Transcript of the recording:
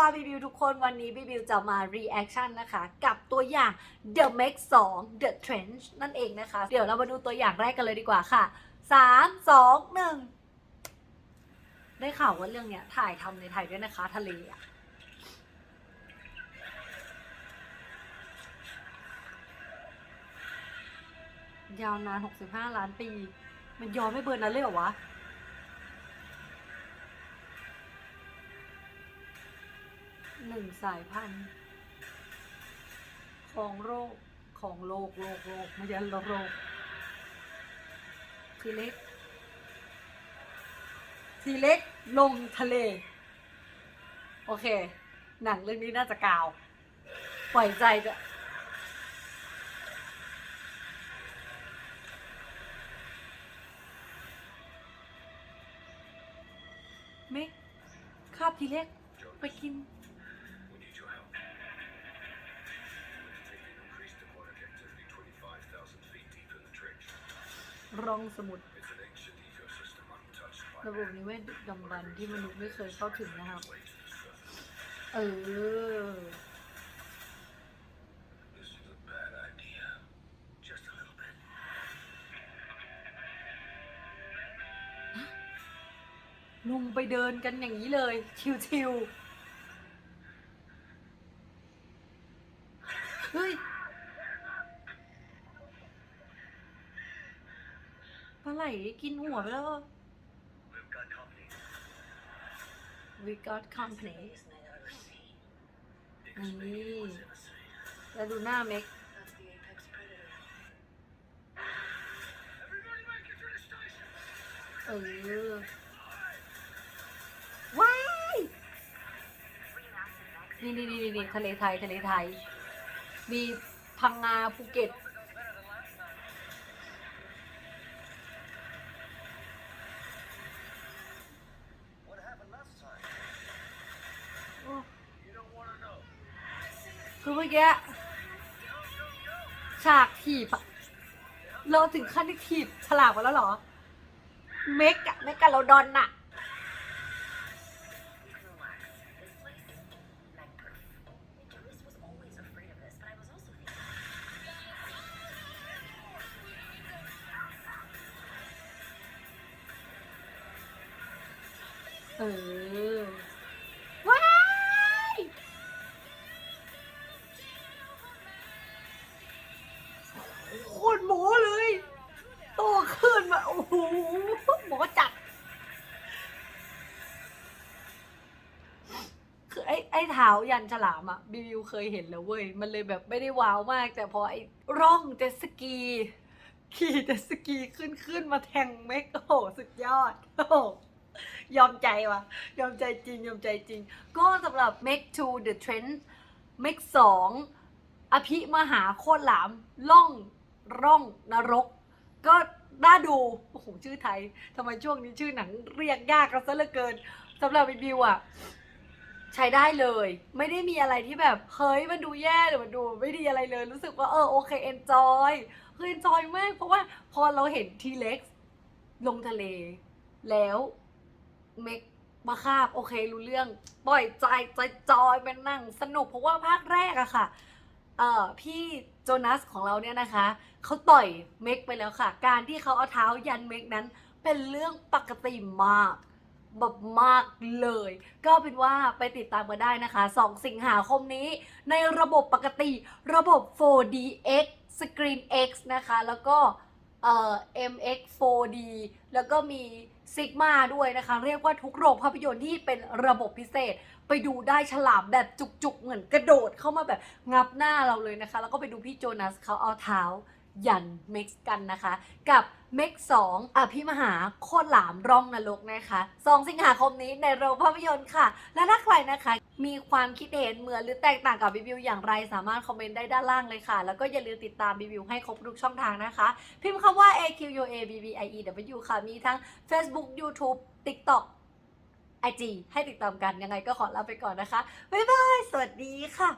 ความรีวิวทุกคนวันนี้บีบิวจะมา reaction นะคะ กับตัวอย่าง The Make 2 The Trench นั่นเองนะคะ เดี๋ยวเรามาดูตัวอย่างแรกกันเลยดีกว่าค่ะ 3 2 1 ได้ข่าวว่าเรื่องเนี้ยถ่ายทำในไทยด้วยนะคะ ทะเลอะยาวนาน 65 ล้านปี มันย้อนไม่เบิร์นนั้นเลยเหรอวะ หนึ่งสายพันธุ์ของโรคของโลกโลกโลกไม่ใช่โรคโรคทีเล็กทีเล็กลงทะเล โอเค หนังเรื่องนี้น่าจะกาว ปล่อยใจจะเมกคาบทีเล็กไปกิน ร่องสมุทร It's an ancient ecosystem untouched by ระบบนิเวศดึกดำบรรพ์ที่มนุษย์ไม่เคยเข้าถึงนะครับ waves to the surface. เออ This is a bad idea. Just a little bit. ลงไปเดินกันอย่างนี้เลย ชิวๆ เฮ้ยปลาไหลกินหัวไปแล้ว We've got company. we got company Biggest Mm. spaghetti was ever seen. แล้วดูหน้าเม็ก That's the apex predator. Everybody make it to the station. เออว้ายนี่นี่นี่นี่ทะเลไทย ทะเลไทย มีพังงาภูเก็ต คือเมื่อกี้ฉากถีบอะเราถึงขั้นที่ถีบฉลากมาแล้วเหรอ เมกอะเมกะเราดอนอะ Relax. This place อไอ้เท้ายันฉลามอะบิวเคยเห็นแล้วเว้ย มันเลยแบบไม่ได้ว้าวมาก แต่พอไอ้ร่องเจ็ตสกี ขี่เจ็ตสกีขึ้นขึ้นมาแทงเมกโอ้โหสุดยอดโอ้โหยอมใจวะยอมใจจริง ยอมใจจริง ก็สำหรับ Make to the Trend Make 2อภิมหาโคตรหลามล่องร่องนรก ก็น่าดู โอ้โห ชื่อไทยทำไมช่วงนี้ชื่อหนังเรียกยากกันซะเหลือเกินสำหรับรีวิวอะ ใช้ได้เลย ไม่ได้มีอะไรที่แบบเฮ้ยมันดูแย่หรือมันดูไม่ดีอะไรเลย รู้สึกว่าเออโอเคเอนจอยคือเอนจอยมากเพราะว่าพอเราเห็นทีเล็กลงทะเล แล้วเมกมาคาบโอเครู้เรื่องปล่อยใจใจจอยเป็นนั่งสนุกเพราะว่าภาคแรกอะค่ะเอ่อพี่โจนัสของเราเนี่ยนะคะเขาต่อยเมกไปแล้วค่ะ การที่เขาเอาเท้ายันเมกนั้นเป็นเรื่องปกติมาก แบบมากเลย ก็เป็นว่าไปติดตามกันได้นะคะ 2 สิงหาคมนี้ ในระบบปกติระบบ 4DX Screen X นะคะ แล้วก็เอ่อ MX 4D แล้วก็มี Sigma ด้วยนะคะ เรียกว่าทุกโรงภาพยนตร์ที่เป็นระบบพิเศษ ไปดูได้ฉลามแบบจุกๆ เหมือนกระโดดเข้ามาแบบงับหน้าเราเลยนะคะ แล้วก็ไปดูพี่โจนัสเขาเอาเท้ายันเม็กซ์กันนะคะ กับ เมกสองอภิมหาโคตรหลามร่องนรกนะคะ2สิงหาคมนี้ในโรงภาพยนตร์ค่ะ และถ้าใครนะคะ มีความคิดเห็นเหมือนหรือแตกต่างกับรีวิวอย่างไรสามารถคอมเมนต์ได้ด้านล่างเลยค่ะ แล้วก็อย่าลืมติดตามรีวิวให้ครบทุกช่องทางนะคะ พิมพ์คำว่า a q u a b b i e w ค่ะ มีทั้ง Facebook YouTube TikTok IG ให้ติดตามกันยังไงก็ขอลาไปก่อนนะคะ บ๊ายบาย สวัสดีค่ะ